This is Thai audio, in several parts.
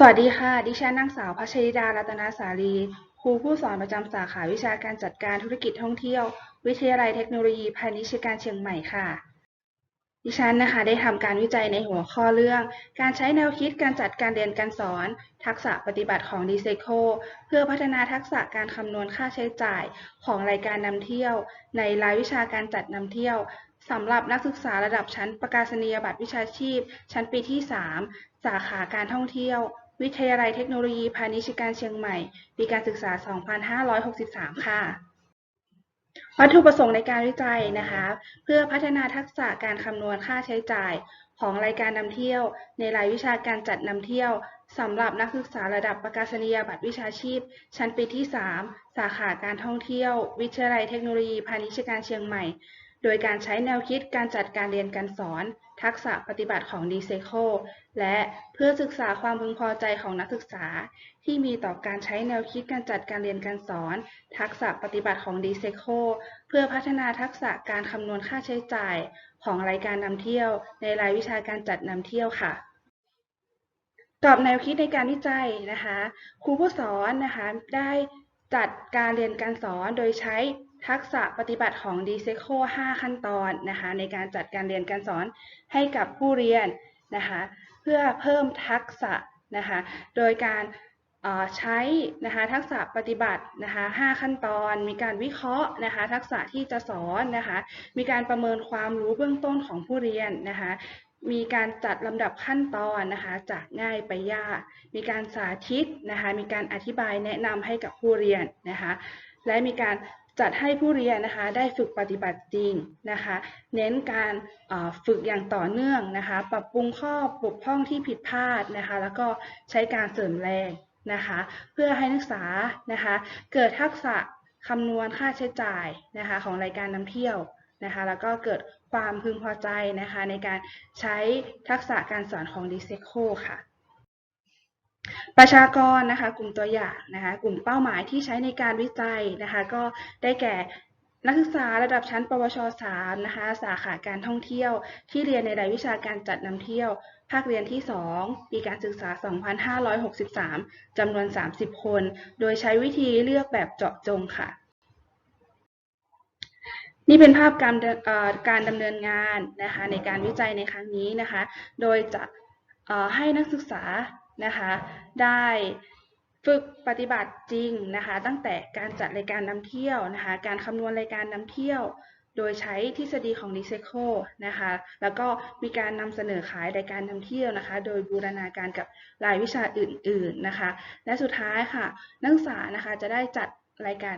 สวัสดีค่ะ ดิฉันนางสาวพัชริดา รัตนสาลี ครูผู้สอนประจำสาขาวิชาการจัดการธุรกิจท่องเที่ยว วิทยาลัยเทคโนโลยีพาณิชยการเชียงใหม่ค่ะ ดิฉันนะคะได้ทำการวิจัยในหัวข้อเรื่อง การใช้แนวคิดการจัดการเรียนการสอน ทักษะปฏิบัติของดีเซโคเพื่อพัฒนาทักษะการคำนวณค่าใช้จ่ายของรายการนำเที่ยว ในรายวิชาการจัดนำเที่ยวสำหรับนักศึกษาระดับชั้นประกาศนียบัตรวิชาชีพ ชั้นปีที่ 3 สาขาการท่องเที่ยว วิทยาลัยเทคโนโลยีพาณิชยการเชียงใหม่ ปีการศึกษา 2563 ค่ะ วัตถุประสงค์ในการวิจัยนะคะ เพื่อพัฒนาทักษะการคำนวณค่าใช้จ่ายของรายการนำเที่ยว ในรายวิชาการจัดนำเที่ยวสำหรับนักศึกษาระดับประกาศนียบัตรวิชาชีพ ชั้นปีที่ 3 สาขาการท่องเที่ยว วิทยาลัยเทคโนโลยีพาณิชยการเชียงใหม่ โดยการใช้แนวคิดการจัดการเรียนการสอน ทักษะปฏิบัติของ d e c e c o และเพื่อศึกษาความพึงพอใจของนักศึกษา ที่มีต่อการใช้แนวคิดการจัดการเรียนการสอน ทักษะปฏิบัติของ d e c e c o เพื่อพัฒนาทักษะการคำนวณค่าใช้จ่ายของรายการนำเที่ยว ในรายวิชาการจัดนำเที่ยวค่ะกรอบแนวคิดในการวิจัยนะคะ ครูผู้สอนนะคะได้จัดการเรียนการสอนโดยใช้ ทักษะปฏิบัติของ d e c e c o 5 ขั้นตอนนะคะในการจัดการเรียนการสอนให้กับผู้เรียนนะคะเพื่อเพิ่มทักษะนะคะโดยการใช้นะคะทักษะปฏิบัตินะคะ5ขั้นตอน มีการวิเคราะห์นะคะทักษะที่จะสอนนะคะมีการประเมินความรู้เบื้องต้นของผู้เรียนนะคะมีการจัดลำดับขั้นตอนนะคะจากง่ายไปยาก มีการสาธิตนะคะมีการอธิบายแนะนำให้กับผู้เรียนนะคะและมีการ จัดให้ผู้เรียนนะคะได้ฝึกปฏิบัติจริงนะคะ เน้นการฝึกอย่างต่อเนื่องนะคะ ปรับปรุงข้อบกพร่องที่ผิดพลาดนะคะ แล้วก็ใช้การเสริมแรงนะคะ เพื่อให้นักศึกษานะคะ เกิดทักษะคำนวณค่าใช้จ่ายนะคะของรายการนำเที่ยวนะคะ แล้วก็เกิดความพึงพอใจนะคะในการใช้ทักษะการสอนของ d e c e c o ค่ะ ประชากรนะคะกลุ่มตัวอย่างนะคะกลุ่มเป้าหมายที่ใช้ในการวิจัยนะคะก็ได้แก่นักศึกษาระดับชั้น ปวช 3 นะคะ สาขาการท่องเที่ยว ที่เรียนในรายวิชาการจัดนำเที่ยว ภาคเรียนที่ 2 ปีการศึกษา 2563 จำนวน 30 คน โดยใช้วิธีเลือกแบบเจาะจงค่ะ นี่เป็นภาพการดำเอ่อการดำเนินงานนะคะในการวิจัยในครั้งนี้นะคะ โดยจะให้นักศึกษา นะคะ ได้ฝึกปฏิบัติจริงนะคะ ตั้งแต่การจัดรายการนำเที่ยวนะคะ การคำนวณรายการนำเที่ยว โดยใช้ทฤษฎีของ d e c e c o นะคะ แล้วก็มีการนำเสนอขายรายการนำเที่ยวนะคะ โดยบูรณาการกับรายวิชาอื่น ๆนะคะ และสุดท้ายค่ะ นักศึกษานะคะจะได้จัดรายการ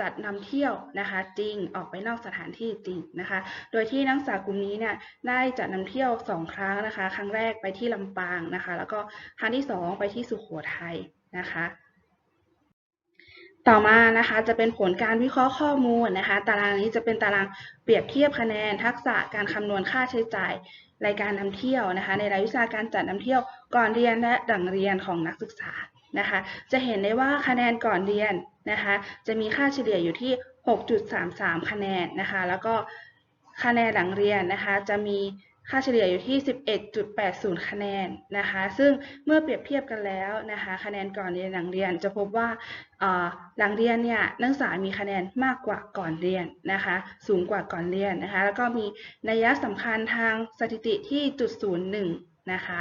จัดนำเที่ยวนะคะจริงออกไปนอกสถานที่จริงนะคะ โดยที่นักศึกษากลุ่มนี้เนี่ยได้จัดนำเที่ยวสองครั้งนะคะ ครั้งแรกไปที่ลำปางนะคะ แล้วก็ครั้งที่สองไปที่สุโขทัยนะคะ ต่อมานะคะจะเป็นผลการวิเคราะห์ข้อมูลนะคะ ตารางนี้จะเป็นตารางเปรียบเทียบคะแนน ทักษะการคำนวณค่าใช้จ่ายรายการนำเที่ยวนะคะ ในรายวิชาการจัดนำเที่ยวก่อนเรียนและหลังเรียนของนักศึกษา นะคะ จะเห็นได้ว่าคะแนนก่อนเรียนนะคะ จะมีค่าเฉลี่ยอยู่ที่ 6.33 คะแนนนะคะ แล้วก็คะแนนหลังเรียนนะคะ จะมีค่าเฉลี่ยอยู่ที่ 11.80 คะแนนนะคะ ซึ่งเมื่อเปรียบเทียบกันแล้วนะคะ คะแนนก่อนเรียนหลังเรียนจะพบว่าหลังเรียนเนี่ยนักศึกษามีคะแนนมากกว่าก่อนเรียนนะคะ สูงกว่าก่อนเรียนนะคะ แล้วก็มีนัยสำคัญทางสถิติที่จุดศูนย์หนึ่งนะคะ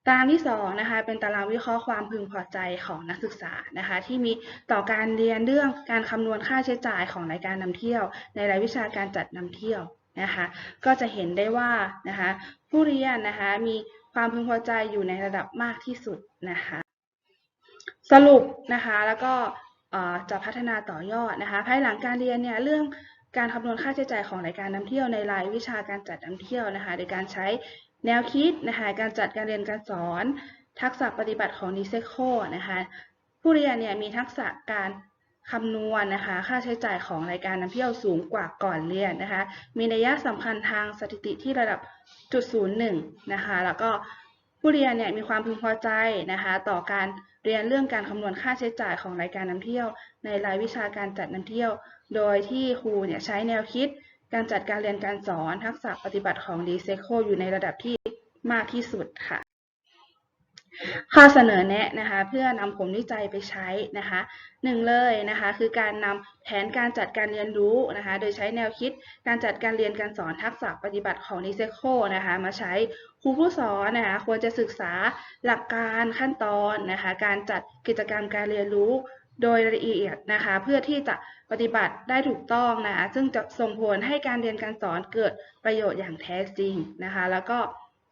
ตารางที่2นะคะเป็นตารางวิเคราะห์ความพึงพอใจของนักศึกษานะคะที่มีต่อการเรียนเรื่องการคำนวณค่าใช้จ่ายของรายการนำเที่ยว ในรายวิชาการจัดนำเที่ยวนะคะก็จะเห็นได้ว่านะคะผู้เรียนนะคะมีความพึงพอใจอยู่ในระดับมากที่สุดนะคะสรุปนะคะแล้วก็จะพัฒนาต่อยอดนะคะภายหลังการเรียนเนี่ยเรื่องการคำนวณค่าใช้จ่ายของรายการนำเที่ยวในรายวิชาการจัดนำเที่ยวนะคะโดยการใช้ แนวคิดนะคะการจัดการเรียนการสอน ทักษะปฏิบัติของ d e c e c o นะคะผู้เรียนเนี่ยมีทักษะการคำนวณนะคะค่าใช้จ่ายของรายการนำเที่ยวสูงกว่าก่อนเรียนนะคะมีนัยสำคัญทางสถิติที่ระดับจุดศูนย์หนึ่งนะคะแล้วก็ผู้เรียนเนี่ยมีความพึงพอใจนะคะต่อการเรียนเรื่องการคำนวณค่าใช้จ่ายของรายการนำเที่ยว ในรายวิชาการจัดนำเที่ยว โดยที่ครูเนี่ยใช้แนวคิด การจัดการเรียนการสอนทักษะปฏิบัติของ d e c e c o อยู่ในระดับที่มากที่สุดค่ะ ข้อเสนอแนะนะคะ เพื่อนำผลวิจัยไปใช้นะคะหนึ่งเลยนะคะ คือการนำแผนการจัดการเรียนรู้นะคะ โดยใช้แนวคิดการจัดการเรียนการสอนทักษะปฏิบัติของนิเซโคนะคะมาใช้ครูผู้สอนนะคะควรจะศึกษาหลักการขั้นตอนนะคะ การจัดกิจกรรมการเรียนรู้ โดยละเอียดนะคะ เพื่อที่จะปฏิบัติได้ถูกต้องนะคะซึ่งจะส่งผลให้การเรียนการสอนเกิดประโยชน์อย่างแท้จริงนะคะ แล้วก็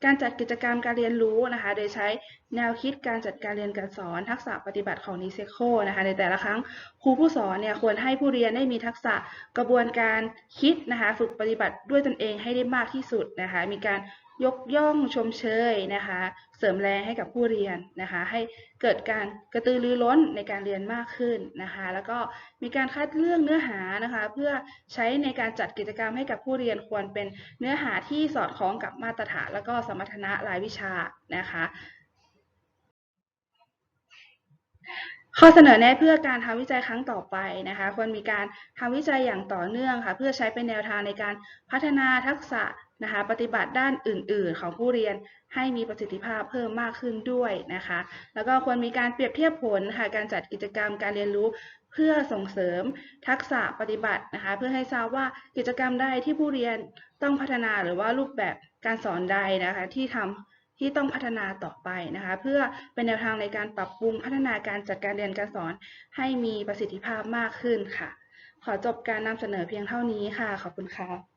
การจัดกิจกรรมการเรียนรู้นะคะ โดยใช้แนวคิดการจัดการเรียนการสอน ทักษะปฏิบัติของนิเซโคนะคะ ในแต่ละครั้งครูผู้สอนเนี่ยควรให้ผู้เรียนได้มีทักษะกระบวนการคิดนะคะ ฝึกปฏิบัติด้วยตนเองให้ได้มากที่สุดนะคะ มีการ ยกย่องชมเชยนะคะ เสริมแรงให้กับผู้เรียนนะคะ ให้เกิดการกระตือรือร้นในการเรียนมากขึ้นนะคะ แล้วก็มีการคัดเลือกเนื้อหานะคะ เพื่อใช้ในการจัดกิจกรรมให้กับผู้เรียนควรเป็นเนื้อหาที่สอดคล้องกับมาตรฐาน แล้วก็สมรรถนะรายวิชานะคะข้อเสนอแนะเพื่อการทำวิจัยครั้งต่อไปนะคะ ควรมีการทำวิจัยอย่างต่อเนื่องค่ะ เพื่อใช้เป็นแนวทางในการพัฒนาทักษะ นะคะปฏิบัติด้านอื่น ๆ ของผู้เรียนให้มีประสิทธิภาพเพิ่มมากขึ้นด้วยนะคะ แล้วก็ควรมีการเปรียบเทียบผลค่ะการจัดกิจกรรมการเรียนรู้เพื่อส่งเสริมทักษะปฏิบัตินะคะ เพื่อให้ทราบว่ากิจกรรมใดที่ผู้เรียนต้องพัฒนาหรือว่ารูปแบบการสอนใดนะคะที่ทำที่ต้องพัฒนาต่อไปนะคะ เพื่อเป็นแนวทางในการปรับปรุงพัฒนาการจัดการเรียนการสอนให้มีประสิทธิภาพมากขึ้นค่ะ ขอจบการนำเสนอเพียงเท่านี้ค่ะ ขอบคุณค่ะ